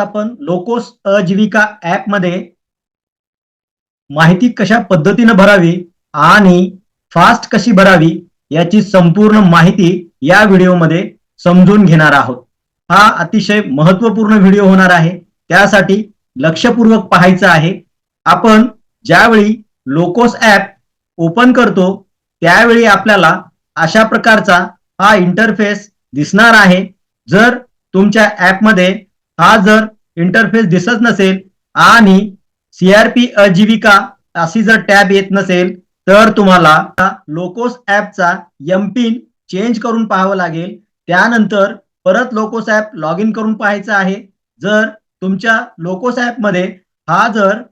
आपण लोकोस अजीविका ऍपमध्ये माहिती कशा पद्धतीनं भरावी आणि फास्ट कशी भरावी याची संपूर्ण माहिती या व्हिडिओमध्ये समजून घेणार आहोत. हा अतिशय महत्त्वपूर्ण व्हिडिओ होणार आहे. त्यासाठी लक्षपूर्वक पाहायचं आहे. आपण ज्यावेळी लोकोस ऍप ओपन करतो त्यावेळी आपल्याला अशा प्रकारचा हा इंटरफेस दिसणार आहे. जर तुमच्या ऍपमध्ये हा जर इंटरफेस दिसत नसेल आणि सीआरपी अजीविका अशी जर टॅब येत नसेल तर तुम्हाला लोकोस ऍपचा एम पिन चेंज करून पाहावं लागेल. त्यानंतर परत लोकोस ऍप लॉग इन करून पाहायचं आहे. जर तुमच्या लोकोस ॲपमध्ये हा जर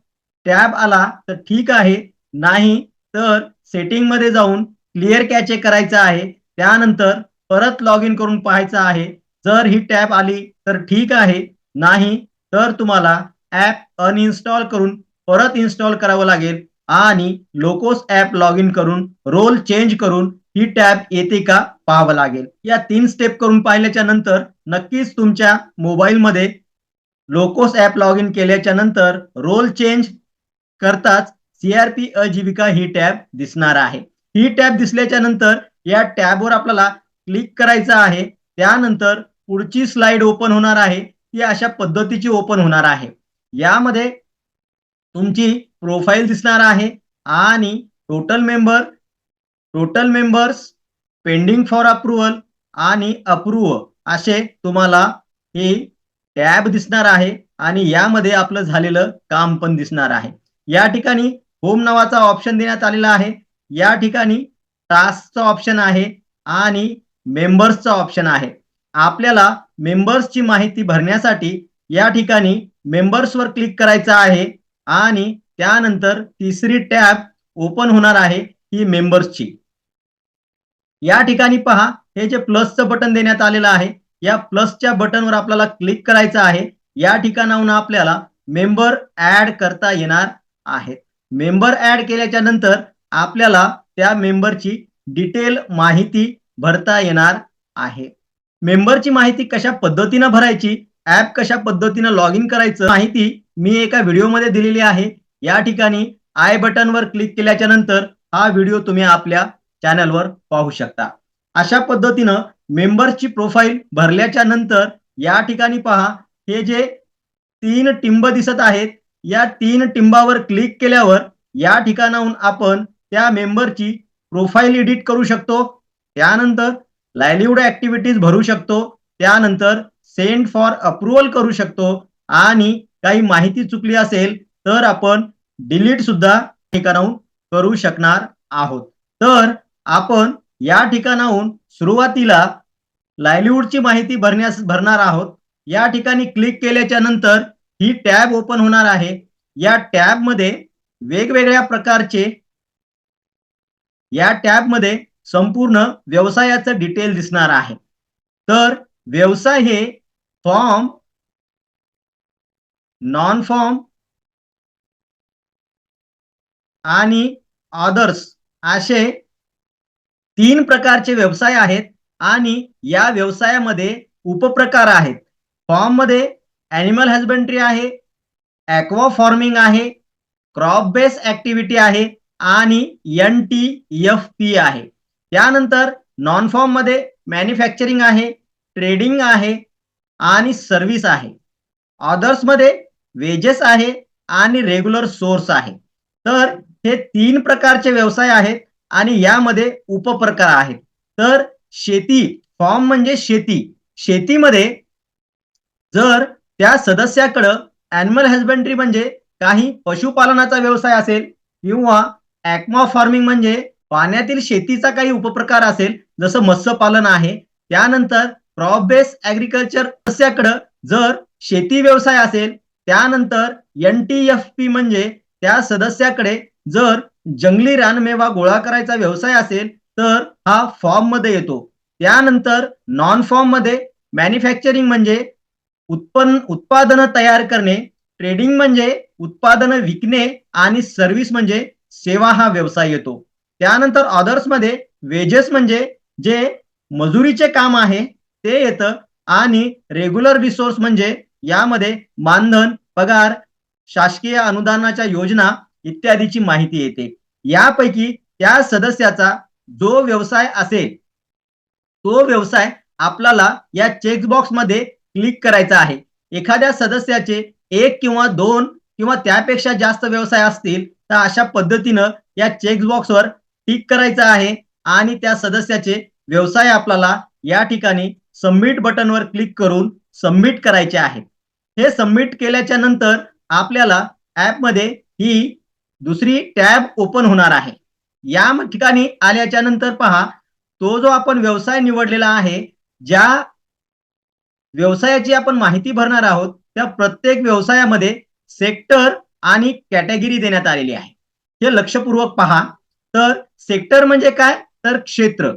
टॅब आला तर ठीक आहे. नाही तर सेटिंगमध्ये जाऊन क्लिअर कॅचे करायचं आहे. त्यानंतर परत लॉग इन करून पाहायचं आहे. जर ही टॅब आली तर ठीक आहे. नाही तर तुम्हाला ऍप अनइन्स्टॉल करून परत इन्स्टॉल करावं लागेल आणि लोकोस ऍप लॉग इन करून रोल चेंज करून ही टॅब येते का पाहावं लागेल. या तीन स्टेप करून पाहिल्याच्या नंतर नक्कीच तुमच्या मोबाईलमध्ये लोकोस ऍप लॉग इन केल्याच्यानंतर रोल चेंज करताच सीआरपी अजीविका ही टॅब दिसणार आहे. ही टॅब दिसल्याच्या नंतर या टॅबवर आपल्याला क्लिक करायचं आहे. त्यानंतर पुढची स्लाइड ओपन होणार आहे. ती अशा पद्धतीची ओपन होणार आहे. यामध्ये तुमची प्रोफाईल दिसणार आहे आणि total member total members pending for approval आणि अप्रूव्ह असे तुम्हाला हे टॅब दिसणार आहे आणि यामध्ये आपलं झालेलं काम पण दिसणार आहे. या ठिकाणी होम नावाचा ऑप्शन देण्यात आलेला आहे. या ठिकाणी टास्कचा ऑप्शन आहे आणि मेंबर्सचा ऑप्शन आहे. आपल्याला मेंबर्सची माहिती भरण्यासाठी या ठिकाणी मेंबर्सवर क्लिक करायचं आहे आणि त्यानंतर तिसरी टॅब ओपन होणार आहे ही मेंबर्सची या ठिकाणी पहा हे जे प्लसचं बटन देण्यात आलेलं आहे या प्लसच्या बटनवर आपल्याला क्लिक करायचं आहे. या ठिकाणाहून आपल्याला मेंबर ऍड करता येणार आहेत. मेंबर ऍड केल्याच्यानंतर आपल्याला त्या मेंबरची डिटेल माहिती भरता येणार आहे. मेंबरची माहिती कशा पद्धतीनं भरायची ऍप कशा पद्धतीनं लॉग इन करायचं माहिती मी एका व्हिडिओमध्ये दिलेली आहे. या ठिकाणी आय बटनवर क्लिक केल्याच्यानंतर हा व्हिडिओ तुम्ही आपल्या चॅनलवर पाहू शकता. अशा पद्धतीनं मेंबर्सची प्रोफाईल भरल्याच्या नंतर या ठिकाणी पहा हे जे तीन टिंब दिसत आहेत या तीन टिंबावर क्लिक केल्यावर या ठिकाणाहून आपण त्या मेंबरची प्रोफाईल एडिट करू शकतो. त्यानंतर लायलिवूड ऍक्टिव्हिटीज भरू शकतो. त्यानंतर सेंड फॉर अप्रुव्हल करू शकतो. आणि काही माहिती चुकली असेल तर आपण डिलीट सुद्धा ठिकाणाहून करू शकणार आहोत. तर आपण या ठिकाणाहून सुरुवातीला लायलिवूडची माहिती भरण्यास भरणार आहोत. या ठिकाणी क्लिक केल्याच्यानंतर ही टॅब ओपन होणार आहे. या टॅबमध्ये वेगवेगळ्या प्रकारचे या टॅबमध्ये संपूर्ण व्यवसायाचं डिटेल दिसणार आहे. तर व्यवसाय हे फॉर्म नॉन फॉर्म आणि अदर्स असे तीन प्रकारचे व्यवसाय आहेत आणि या व्यवसायामध्ये उपप्रकार आहेत. फॉर्ममध्ये अॅनिमल हजबंड्री आहे ॲक्वा फॉर्मिंग आहे क्रॉप बेस ऍक्टिव्हिटी आहे आणि एन टी एफ पी आहे. त्यानंतर नॉन फॉर्ममध्ये मॅन्युफॅक्चरिंग आहे ट्रेडिंग आहे आणि सर्व्हिस आहे. ऑदर्समध्ये वेजेस आहे आणि रेग्युलर सोर्स आहे. तर हे तीन प्रकारचे व्यवसाय आहेत आणि यामध्ये उपप्रकार आहेत. तर शेती फॉर्म म्हणजे शेती. शेतीमध्ये जर त्या सदस्याकडं अॅनिमल हजबंड्री म्हणजे काही पशुपालनाचा व्यवसाय असेल किंवा ॲक्मा फार्मिंग म्हणजे पाण्यातील शेतीचा काही उपप्रकार असेल जसं मत्स्यपालन आहे त्यानंतर क्रॉप बेस ऍग्रिकल्चर सदस्याकडं जर शेती व्यवसाय असेल त्यानंतर एन टी एफ पी म्हणजे त्या सदस्याकडे जर जंगली रानमेवा गोळा करायचा व्यवसाय असेल तर हा फॉर्ममध्ये येतो. त्यानंतर नॉन फॉर्ममध्ये मॅन्युफॅक्चरिंग म्हणजे उत्पन्न उत्पादन तयार करणे ट्रेडिंग म्हणजे उत्पादन विकणे आणि सर्व्हिस म्हणजे सेवा हा व्यवसाय येतो. त्यानंतर ऑदर्समध्ये वेजेस म्हणजे जे मजुरीचे काम आहे ते येतं. आणि रेग्युलर रिसोर्स म्हणजे यामध्ये मानधन पगार शासकीय अनुदानाच्या योजना इत्यादीची माहिती येते. यापैकी त्या सदस्याचा जो व्यवसाय असेल तो व्यवसाय आपल्याला या चेकबॉक्समध्ये क्लिक करायचा आहे. एखाद्या सदस्याचे एक किंवा दोन किंवा त्यापेक्षा जास्त व्यवसाय असतील तर अशा पद्धतीनं या चेकबॉक्सवर टिक करायचं आहे आणि त्या सदस्याचे व्यवसाय आपल्याला या ठिकाणी सबमिट बटनवर क्लिक करून सबमिट करायचे आहे हे सबमिट केल्याच्यानंतर आपल्याला ॲपमध्ये ही दुसरी टॅब ओपन होणार आहे. या ठिकाणी आल्याच्यानंतर पहा तो जो आपण व्यवसाय निवडलेला आहे ज्या व्यवसायाची आपण माहिती भरणार आहोत त्या प्रत्येक व्यवसायामध्ये सेक्टर आणि कॅटेगरी देण्यात आलेली आहे. हे लक्षपूर्वक पहा. तर सेक्टर म्हणजे काय? तर क्षेत्र.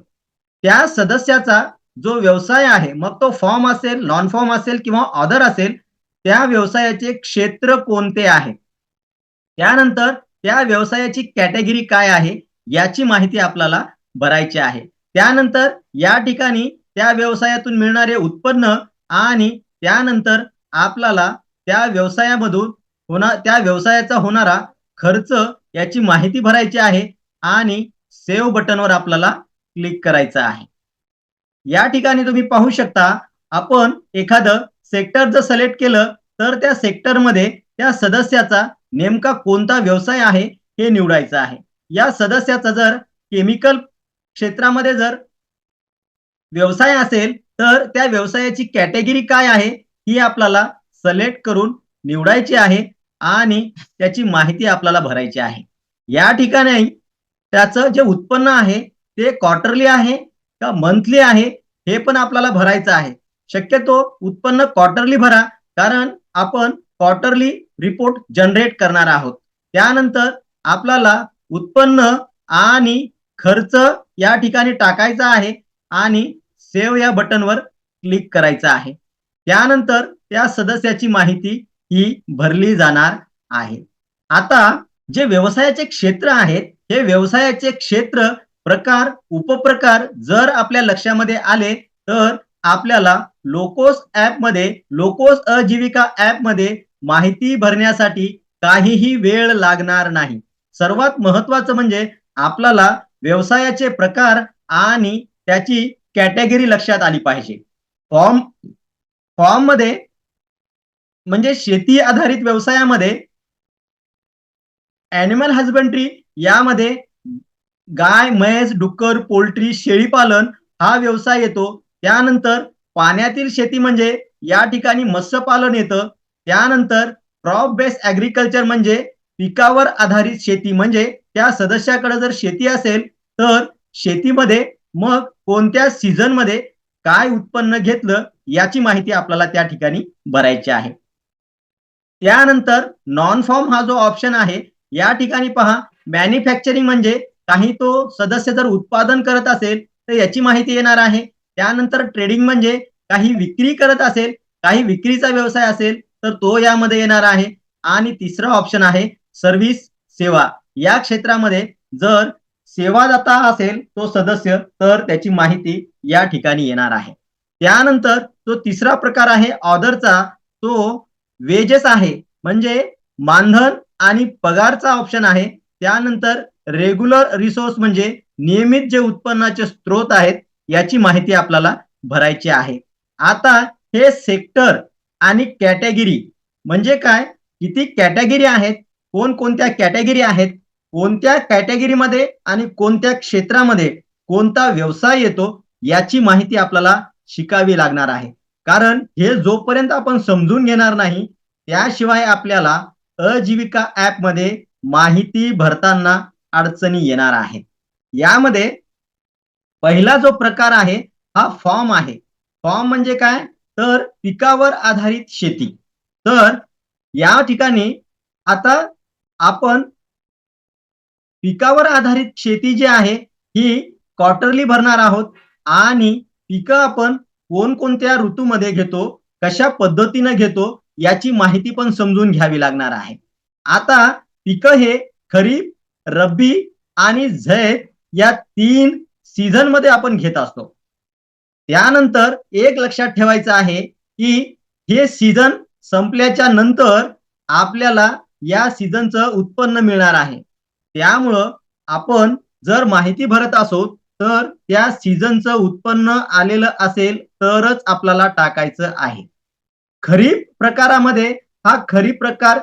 त्या सदस्याचा जो व्यवसाय आहे मग तो फॉर्म असेल नॉन फॉर्म असेल किंवा ऑदर असेल त्या व्यवसायाचे क्षेत्र कोणते आहे? त्यानंतर त्या व्यवसायाची कॅटेगरी काय आहे? याची माहिती आपल्याला भरायची आहे. त्यानंतर या ठिकाणी त्या व्यवसायातून मिळणारे उत्पन्न आणि त्यानंतर आपल्याला त्या व्यवसायामधून होणार त्या व्यवसायाचा होणारा खर्च याची माहिती भरायची आहे. आणि सेव्ह बटनवर आपल्याला क्लिक करायचं आहे. या ठिकाणी तुम्ही पाहू शकता आपण एखादं सेक्टर जर सिलेक्ट केलं तर त्या सेक्टरमध्ये त्या सदस्याचा नेमका कोणता व्यवसाय आहे हे निवडायचं आहे. या सदस्याचा जर केमिकल क्षेत्रामध्ये जर व्यवसाय असेल तर त्या व्यवसायाची कॅटेगरी काय आहे ही आपल्याला सिलेक्ट करून निवडायची आहे आणि त्याची माहिती आपल्याला भरायची आहे. या ठिकाणी त्याचं जे उत्पन्न आहे ते क्वार्टरली आहे का मंथली आहे हे पण आपल्याला भरायचं आहे. शक्यतो उत्पन्न क्वार्टरली भरा कारण आपण क्वार्टरली रिपोर्ट जनरेट करणार आहोत. त्यानंतर आपल्याला उत्पन्न आणि खर्च या ठिकाणी टाकायचा आहे आणि सेव्ह या बटनवर क्लिक करायचं आहे. त्यानंतर त्या सदस्याची माहिती ही भरली जाणार आहे. आता जे व्यवसायाचे क्षेत्र आहेत हे व्यवसायाचे क्षेत्र प्रकार उपप्रकार जर आपल्या लक्षामध्ये आले तर आपल्याला लोकोस ऍपमध्ये लोकोस अजीविका ऍपमध्ये माहिती भरण्यासाठी काहीही वेळ लागणार नाही. सर्वात महत्वाचं म्हणजे आपल्याला व्यवसायाचे प्रकार आणि त्याची कॅटेगरी लक्षात आली पाहिजे. फॉर्म फॉर्ममध्ये म्हणजे शेती आधारित व्यवसायामध्ये अॅनिमल हजबंड्री यामध्ये गाय म्हैस डुक्कर पोल्ट्री शेळीपालन हा व्यवसाय येतो. त्यानंतर पाण्यातील शेती म्हणजे या ठिकाणी मत्स्यपालन येतं. त्यानंतर क्रॉप बेस्ड ऍग्रिकल्चर म्हणजे पिकावर आधारित शेती म्हणजे त्या सदस्याकडे जर शेती असेल तर शेतीमध्ये मग कोणत्या सीझनमध्ये काय उत्पन्न घेतलं याची माहिती आपल्याला त्या ठिकाणी भरायची आहे. त्यानंतर नॉन फॉर्म हा जो ऑप्शन आहे या ठिकाणी पहा. मॅन्युफॅक्चरिंग म्हणजे काही तो सदस्य जर उत्पादन करत असेल तर याची माहिती येणार आहे. त्यानंतर ट्रेडिंग म्हणजे काही विक्री करत असेल काही विक्रीचा व्यवसाय असेल तर तो यामध्ये येणार आहे. आणि तिसरा ऑप्शन आहे सर्व्हिस सेवा. या क्षेत्रामध्ये जर सेवादाता असेल तो सदस्य तर त्याची माहिती या ठिकाणी येणार आहे. त्यानंतर तो तिसरा प्रकार आहे ऑदरचा तो वेजेस आहे. म्हणजे मानधन आणि पगारचा ऑप्शन आहे. त्यानंतर रेग्युलर रिसोर्स म्हणजे नियमित जे उत्पन्नाचे स्रोत आहेत याची माहिती आपल्याला भरायची आहे. आता हे सेक्टर आणि कॅटेगिरी म्हणजे काय? किती कॅटेगरी आहेत? कोणकोणत्या कॅटेगरी आहेत? कोणत्या कॅटेगरीमध्ये आणि कोणत्या क्षेत्रामध्ये कोणता व्यवसाय येतो? याची माहिती आपल्याला शिकावी लागणार आहे. कारण हे जोपर्यंत आपण समजून घेणार नाही त्याशिवाय आपल्याला अजीविका ऍपमध्ये माहिती भरताना अडचणी येणार आहेत. यामध्ये पहिला जो प्रकार आहे हा फॉर्म आहे. फॉर्म म्हणजे काय? तर पिकावर आधारित शेती. तर या ठिकाणी आता आपण पिकावर आधारित शेती जी आहे ही क्वार्टरली भरणार आहोत. आणि पिकं आपण कोणकोणत्या ऋतूमध्ये घेतो कशा पद्धतीनं घेतो याची माहिती पण समजून घ्यावी लागणार आहे. आता पिकं हे खरीप रब्बी आणि झैद या तीन सीझनमध्ये आपण घेत असतो. त्यानंतर एक लक्षात ठेवायचं आहे की हे सीझन संपल्याच्या नंतर आपल्याला या सीझनचं उत्पन्न मिळणार आहे. त्यामुळं आपण जर माहिती भरत असो तर त्या सीझनचं उत्पन्न आलेलं असेल तरच आपल्याला टाकायचं आहे. खरीप प्रकारामध्ये हा खरीप प्रकार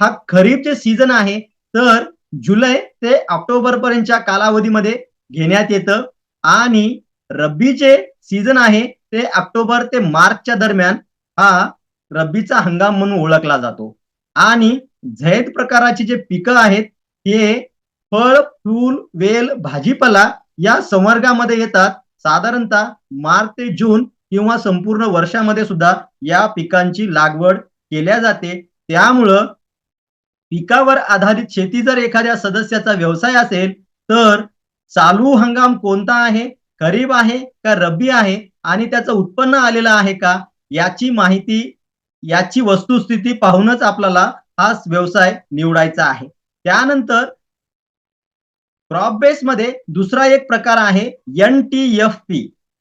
हा खरीपचे सीझन आहे तर जुलै ते ऑक्टोबर पर्यंतच्या कालावधीमध्ये घेण्यात येतं. आणि रब्बीचे सीझन आहे ते ऑक्टोबर ते मार्चच्या दरम्यान हा रब्बीचा हंगाम म्हणून ओळखला जातो. आणि झैद प्रकाराची जे पिकं आहेत हे फळ फूल वेल भाजीपाला या संवर्गामध्ये येतात. साधारणतः मार्च ते जून किंवा संपूर्ण वर्षामध्ये सुद्धा या पिकांची लागवड केल्या जाते. त्यामुळं पिकावर आधारित शेती जर एखाद्या सदस्याचा व्यवसाय असेल तर चालू हंगाम कोणता आहे? खरीप आहे का रब्बी आहे? आणि त्याचं उत्पन्न आलेलं आहे का? याची माहिती याची वस्तुस्थिती पाहूनच आपल्याला हा व्यवसाय निवडायचा आहे. त्यानंतर क्रॉप बेस मध्ये दुसरा एक प्रकार आहे N T F P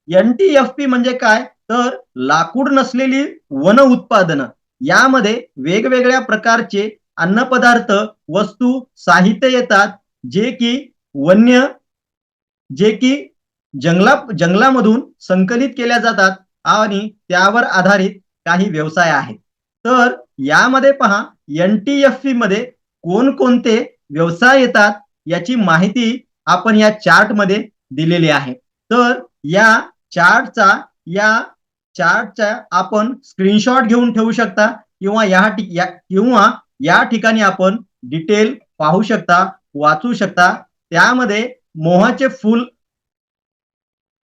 N T F P म्हणजे काय? तर लाकूड नसलेली वन उत्पादनं यामध्ये वेगवेगळ्या प्रकारचे अन्नपदार्थ वस्तू साहित्य येतात जे की वन्य जे की जंगला जंगलामधून संकलित केल्या जातात आणि त्यावर आधारित काही व्यवसाय आहेत. तर यामध्ये पहा एन टी एफ सी मध्ये कोणकोणते व्यवसाय येतात याची माहिती आपण या चार्टमध्ये दिलेली आहे. तर या चार्टचा या चार्टचा आपण स्क्रीनशॉट घेऊन ठेवू शकता किंवा या किंवा या ठिकाणी आपण डिटेल पाहू शकता वाचू शकता. त्यामध्ये मोहाचे फूल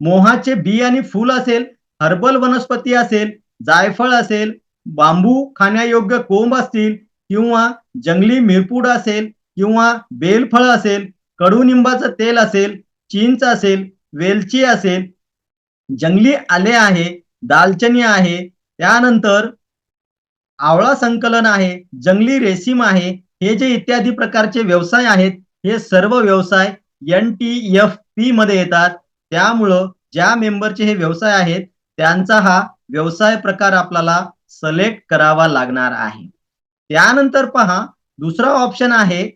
मोहाचे बी आणि फूल असेल हर्बल वनस्पती असेल जायफळ असेल बांबू खाण्यायोग्य कोंब असतील किंवा जंगली मिरपूड असेल किंवा बेलफळ असेल कडुनिंबाचं तेल असेल चिंच असेल वेलची असेल. जंगली आले आहे दालचनी आहे. त्यानंतर आवळा संकलन आहे जंगली रेशीम आहे हे जे इत्यादी प्रकारचे व्यवसाय आहेत हे सर्व व्यवसाय एन टी एफ पी मध्ये येतात. त्यामुळं ज्या मेंबरचे हे व्यवसाय आहेत त्यांचा हा व्यवसाय प्रकार आपल्याला सलेक्ट करावा लागणार आहे. त्यानंतर पहा दुसरा ऑप्शन आहे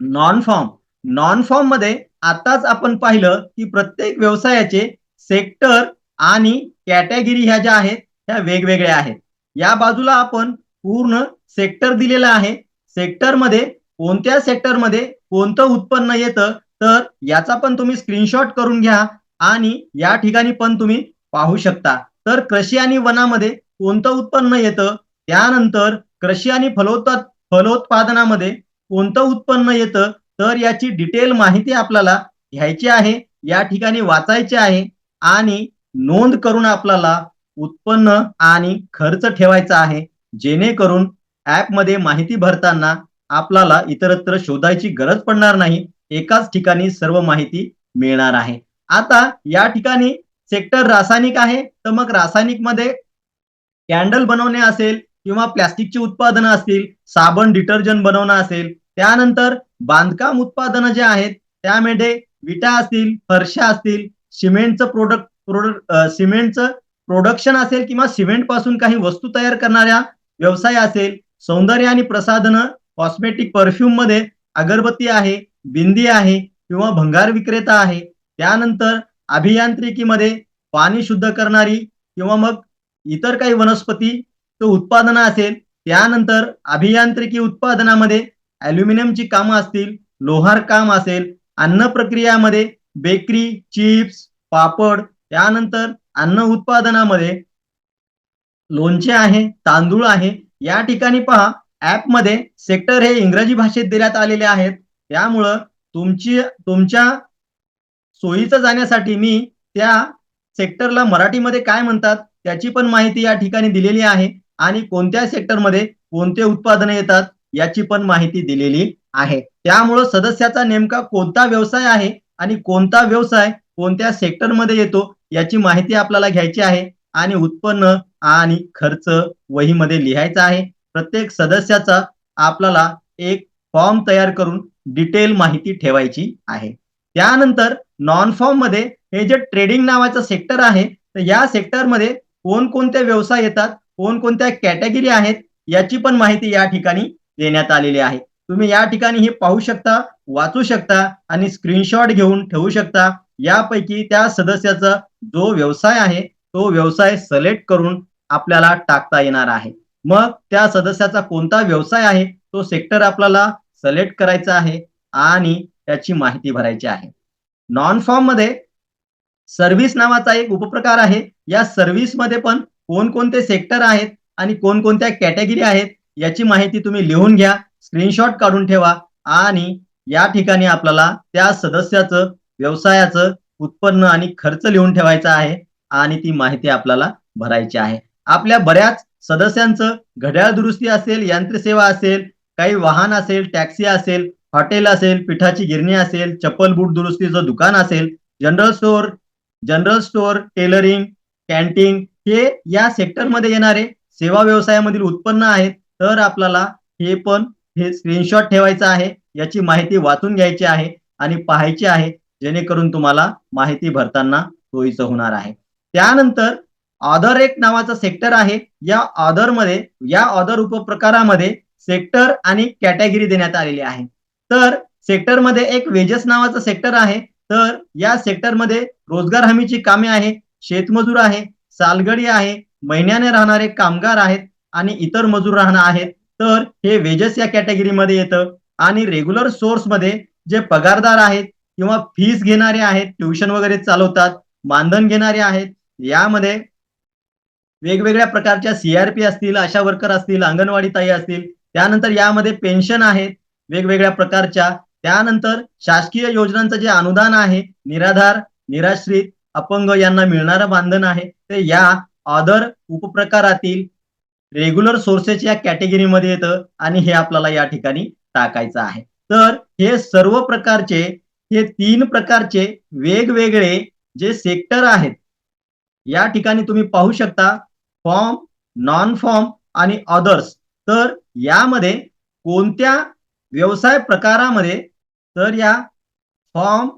नॉन फॉर्म नॉन फॉर्ममध्ये आताच आपण पाहिलं की प्रत्येक व्यवसायाचे सेक्टर आणि कॅटेगरी ह्या ज्या आहेत त्या वेगवेगळ्या आहेत. या बाजूला आपण पूर्ण सेक्टर दिलेला आहे. सेक्टरमध्ये कोणत्या सेक्टरमध्ये कोणतं उत्पन्न येतं तर याचा पण तुम्ही स्क्रीनशॉट करून घ्या आणि या ठिकाणी पण तुम्ही पाहू शकता. तर कृषी आणि वनामध्ये कोणतं उत्पन्न येतं त्यानंतर कृषी आणि फलोत्पाद फलोत्पादनामध्ये कोणतं उत्पन्न येतं तर याची डिटेल माहिती आपल्याला घ्यायची आहे या ठिकाणी वाचायची आहे आणि नोंद करून आपल्याला उत्पन्न आणि खर्च ठेवायचा आहे. जेणेकरून ऍपमध्ये माहिती भरताना आपल्याला इतरत्र शोधायची गरज पडणार नाही. एकाच ठिकाणी सर्व माहिती मिळणार आहे. आता या ठिकाणी सेक्टर रासायनिक आहे. तर मग रासायनिकमध्ये कॅन्डल बनवणे असेल किंवा प्लॅस्टिकची उत्पादनं असतील साबण डिटर्जंट बनवणं असेल त्यानंतर बांधकाम उत्पादनं जे आहेत त्यामध्ये विटा असतील फरशा असतील सिमेंटचं प्रोडक्ट प्रोडक्ट सिमेंटचं प्रोडक्शन असेल किंवा सिमेंटपासून काही वस्तू तयार करणाऱ्या व्यवसाय असेल सौंदर्य आणि प्रसाधनं कॉस्मेटिक परफ्यूममध्ये अगरबत्ती आहे बिंदी आहे किंवा भंगार विक्रेता आहे. त्यानंतर अभियांत्रिकीमध्ये पाणी शुद्ध करणारी किंवा मग इतर काही वनस्पती उत्पादनं असेल त्यानंतर अभियांत्रिकी उत्पादनामध्ये अल्युमिनियमची कामं असतील लोहार काम असेल अन्न प्रक्रियामध्ये बेकरी चिप्स पापड त्यानंतर अन्न उत्पादनामध्ये लोणचे आहे तांदूळ आहे या ठिकाणी पहा ऍपमध्ये सेक्टर हे इंग्रजी भाषेत देण्यात आलेले आहेत. त्यामुळं तुमची तुमच्या सोयीचं जाण्यासाठी मी त्या सेक्टरला मराठीमध्ये काय म्हणतात त्याची पण माहिती या ठिकाणी दिलेली आहे. आणि कोणत्या सेक्टरमध्ये कोणते उत्पादने येतात याची पण माहिती दिलेली आहे. त्यामुळं सदस्याचा नेमका कोणता व्यवसाय आहे आणि कोणता व्यवसाय कोणत्या सेक्टरमध्ये येतो याची माहिती आपल्याला घ्यायची आहे आणि उत्पन्न आणि खर्च वहीमध्ये लिहायचा आहे. प्रत्येक सदस्याचा आपल्याला एक फॉर्म तयार करून डिटेल माहिती ठेवायची आहे. त्यानंतर नॉन फॉर्ममध्ये हे जे ट्रेडिंग नावाचं सेक्टर आहे तर या सेक्टरमध्ये कोणकोणते व्यवसाय येतात कोणकोणत्या कॅटेगरी आहेत याची पण माहिती या ठिकाणी देण्यात आलेली आहे. तुम्ही या ठिकाणी हे पाहू शकता वाचू शकता आणि स्क्रीनशॉट घेऊन ठेवू शकता. यापैकी त्या सदस्याचं जो व्यवसाय आहे तो व्यवसाय सिलेक्ट करून आपल्याला टाकता येणार आहे. मग त्या सदस्याचा कोणता व्यवसाय आहे तो सेक्टर आपल्याला सिलेक्ट करायचा आहे आणि त्याची माहिती भरायची आहे. नॉन फॉर्ममध्ये सर्व्हिस नावाचा एक उपप्रकार आहे. या सर्व्हिसमध्ये पण कोणकोणते सेक्टर आहेत आणि कोणकोणत्या कॅटेगरी आहेत याची माहिती तुम्ही लिहून घ्या स्क्रीनशॉट काढून ठेवा आणि या ठिकाणी आपल्याला त्या सदस्याचं व्यवसायाचं उत्पन्न आणि खर्च लिहून ठेवायचा आहे आणि ती माहिती आपल्याला भरायची आहे. आपल्या बऱ्याच सदस्यांचं घड्याळ दुरुस्ती असेल यंत्रसेवा असेल काही वाहन असेल टॅक्सी असेल हॉटेल असेल पिठाची गिरणी असेल चप्पल बूट दुरुस्तीचं दुकान असेल general store general store tailoring canteen हे या सेक्टरमध्ये येणारे सेवा व्यवसायामधील उत्पन्न आहेत. तर आपल्याला हे पण हे स्क्रीनशॉट ठेवायचं आहे. याची माहिती वाचून घ्यायची आहे आणि पाहायची आहे. जेणेकरून तुम्हाला माहिती भरताना सोयीचं होणार आहे. त्यानंतर ऑदर एक नावाचा सेक्टर आहे. या ऑदरमध्ये या ऑदर उपप्रकारामध्ये सेक्टर आणि कॅटेगरी देण्यात आलेली आहे. तर सेक्टरमध्ये एक वेजेस नावाचा सेक्टर आहे. तर या सेक्टरमध्ये रोजगार हमीची कामे आहे शेतमजूर आहे सालगडी आहे महिन्याने राहणारे कामगार आहेत आणि इतर मजूर राहणार आहेत. तर हे वेजेस या कॅटेगरीमध्ये येतं. आणि रेग्युलर सोर्समध्ये जे पगारदार आहेत किंवा फीस घेणारे आहेत ट्युशन वगैरे चालवतात मानधन घेणारे आहेत यामध्ये वेगवेगळ्या प्रकारच्या सीआरपी असतील आशा वर्कर असतील अंगणवाडी ताई असतील त्यानंतर यामध्ये पेन्शन आहेत वेगवेगळ्या प्रकारच्या. त्यानंतर शासकीय योजनांचं जे अनुदान आहे निराधार निराश्रित अपंग यांना मिळणारं मानधन आहे ते या अदर उपप्रकारातील रेग्युलर सोर्सेस या कॅटेगरीमध्ये येतं आणि हे आपल्याला या ठिकाणी टाकायचं आहे. तर हे सर्व प्रकारचे हे तीन प्रकारचे वेगवेगळे जे सेक्टर आहेत या ठिकाणी तुम्ही पाहू शकता फॉर्म नॉन फॉर्म आणि अदर्स तर यामध्ये कोणत्या व्यवसाय प्रकारामध्ये तर या फॉर्म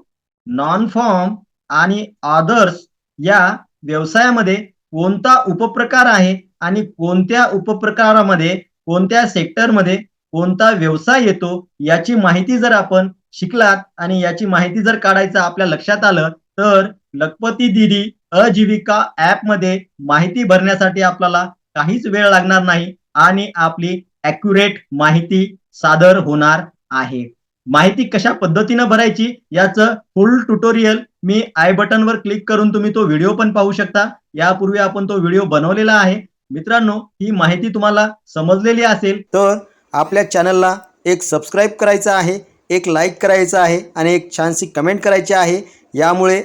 नॉन फॉर्म आणि अदर्स या व्यवसायामध्ये कोणता उपप्रकार आहे आणि कोणत्या उपप्रकारामध्ये कोणत्या सेक्टरमध्ये कोणता व्यवसाय येतो याची माहिती जर आपण शिकलात आणि याची माहिती जर काढायचं आपल्या लक्षात आलं तर लखपती दिदी अजीविका ऍपमध्ये माहिती भरण्यासाठी आपल्याला काहीच वेळ लागणार नाही आणि आपली अॅक्युरेट माहिती सादर होणार आहे. माहिती कशा पद्धतीनं भरायची याचं फुल ट्युटोरियल मी आय बटनवर क्लिक करून तुम्ही तो व्हिडिओ पण पाहू शकता. यापूर्वी आपण तो व्हिडिओ बनवलेला आहे. मित्रांनो ही माहिती तुम्हाला समजलेली असेल. तर आपल्या चॅनलला एक सबस्क्राईब करायचं आहे. एक लाईक करायचं आहे आणि एक छानशी कमेंट करायची आहे. यामुळे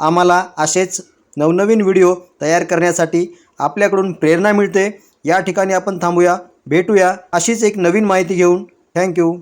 आम्हाला असेच नवनवीन व्हिडिओ तयार करण्यासाठी आपल्याकडून प्रेरणा मिळते. या ठिकाणी आपण थांबूया भेटूया अशीच एक नवीन माहिती घेऊन. थँक्यू